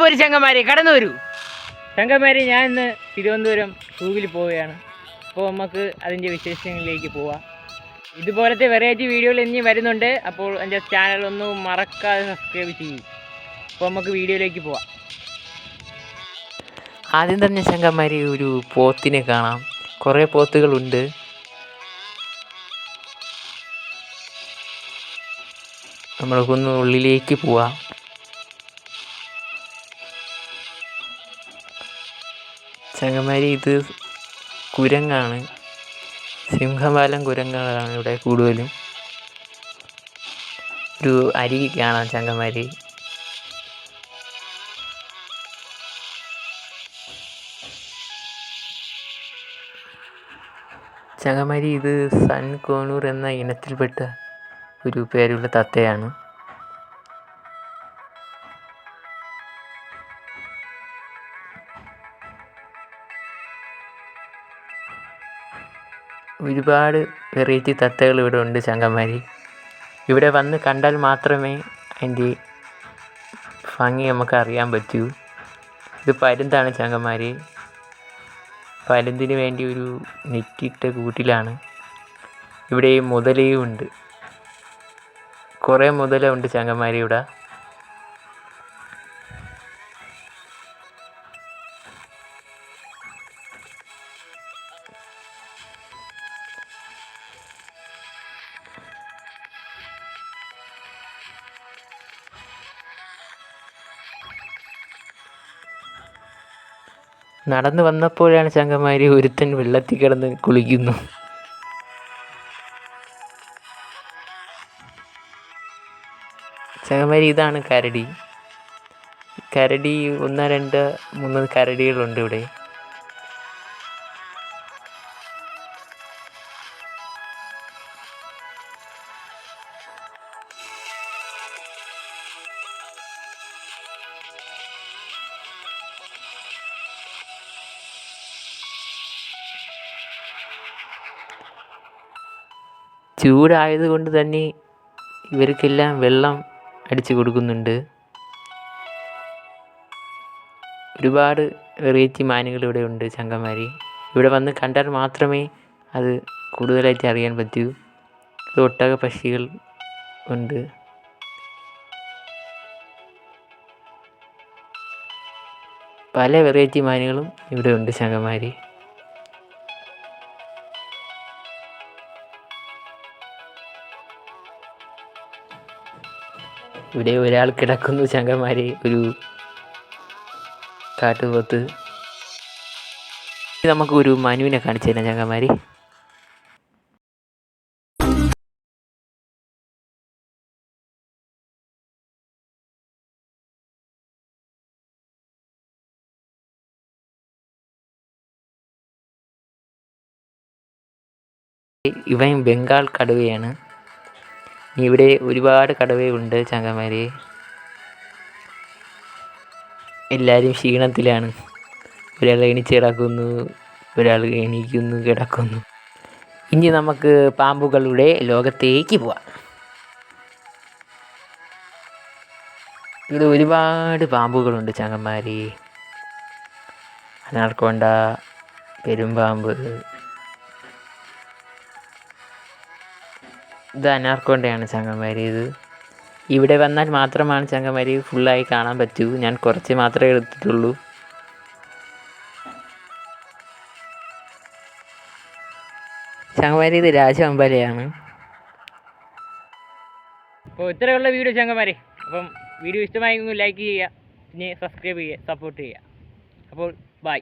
പോര് ചങ്ങന്മാരെ കടന്നു വരൂ. ചങ്ങന്മാരെ ഞാൻ ഇന്ന് തിരുവനന്തപുരം സൂവിൽ പോവുകയാണ്. അപ്പോൾ നമുക്ക് അതിന്റെ വിശേഷങ്ങളിലേക്ക് പോവാം. ഇതുപോലത്തെ വെറൈറ്റി വീഡിയോകൾ ഇനി വരുന്നുണ്ട്. അപ്പോൾ എന്റെ ചാനൽ ഒന്ന് മറക്കാതെ സബ്സ്ക്രൈബ് ചെയ്യും. അപ്പോൾ നമുക്ക് വീഡിയോയിലേക്ക് പോവാം. ആദ്യം തന്നെ ചങ്കന്മാരി ഒരു പോത്തിനെ കാണാം. കുറേ പോത്തുകളുണ്ട്. നമ്മൾക്കൊന്ന് ഉള്ളിലേക്ക് പോവാം. ചങ്ങന്മാരി ഇത് കുരങ്ങാണ്. സിംഹവാലൻ കുരങ്ങുകളാണ് ഇവിടെ കൂടുതലും. ഒരു അരി കാണാം ചങ്ങന്മാരി ചങ്ങമാരി ഇത് സൺ കോണൂർ എന്ന ഇനത്തിൽപ്പെട്ട ഒരു പേരുള്ള തത്തയാണ്. ഒരുപാട് വെറൈറ്റി തത്തകൾ ഇവിടെ ഉണ്ട് ചങ്ങന്മാരി. ഇവിടെ വന്ന് കണ്ടാൽ മാത്രമേ അതിന്റെ ഭംഗി നമുക്ക് അറിയാൻ പറ്റൂ. ഇത് പരുന്താണ് ചങ്ങന്മാരി. പരുന്തിന് വേണ്ടി ഒരു നെറ്റിട്ട കൂട്ടിലാണ്. ഇവിടെ മുതലയും ഉണ്ട്. കുറേ മുതല ഉണ്ട് ചങ്ങന്മാരി ഇവിടെ നടന്നു വന്നപ്പോഴാണ് ചങ്ങന്മാരി ഒരുത്തൻ വെള്ളത്തിൽ കിടന്ന് കുളിക്കുന്നു. ചങ്ങന്മാരി ഇതാണ് കരടി. കരടി ഒന്ന് രണ്ട് മൂന്ന് കരടികളുണ്ട് ഇവിടെ. ചൂടായതുകൊണ്ട് തന്നെ ഇവർക്കെല്ലാം വെള്ളം അടിച്ചു കൊടുക്കുന്നുണ്ട്. ഒരുപാട് വെറൈറ്റി മാനുകൾ ഇവിടെ ഉണ്ട് ചങ്കമാരി ഇവിടെ വന്ന് കണ്ടാൽ മാത്രമേ അത് കൂടുതലായിട്ട് അറിയാൻ പറ്റൂ. ഇത് ഒട്ടക പക്ഷികൾ ഉണ്ട്. പല വെറൈറ്റി മാനുകളും ഇവിടെ ഉണ്ട് ചങ്കന്മാരി ഇവിടെ ഒരാൾ കിടക്കുന്നു ചങ്കന്മാരെ ഒരു കാട്ടുപോത്ത്. നമുക്കൊരു മനുവിനെ കാണിച്ചു തരാം ചങ്കന്മാരെ ഇവൻ ബംഗാൾ കടുവയാണ്. ഇവിടെ ഒരുപാട് കടുവയുണ്ട് ചങ്ങമാരി എല്ലാവരും ക്ഷീണത്തിലാണ്. ഒരാൾ എണീച്ച് കിടക്കുന്നു ഒരാൾ എണീക്കുന്നു കിടക്കുന്നു. ഇനി നമുക്ക് പാമ്പുകളുടെ ലോകത്തേക്ക് പോവാം. ഇവിടെ ഒരുപാട് പാമ്പുകളുണ്ട് ചങ്ങന്മാരി അനാർക്കൊണ്ട പെരുമ്പാമ്പ് ഇത് അനാർക്കോണ്ടയാണ് ചങ്ങന്മാരി ഇത്. ഇവിടെ വന്നാൽ മാത്രമാണ് ചങ്ങന്മാരി ഫുള്ളായി കാണാൻ പറ്റൂ. ഞാൻ കുറച്ച് മാത്രമേ എടുത്തിട്ടുള്ളൂ. ചങ്ങന്മാരി ഇത് രാജവമ്പലയാണ് അപ്പോൾ ഇത്രയുള്ള വീഡിയോ ചങ്ങന്മാരെ. അപ്പം വീഡിയോ ഇഷ്ടമായി ലൈക്ക് ചെയ്യുക. പിന്നെ സബ്സ്ക്രൈബ് ചെയ്യുക സപ്പോർട്ട് ചെയ്യുക. അപ്പോൾ ബൈ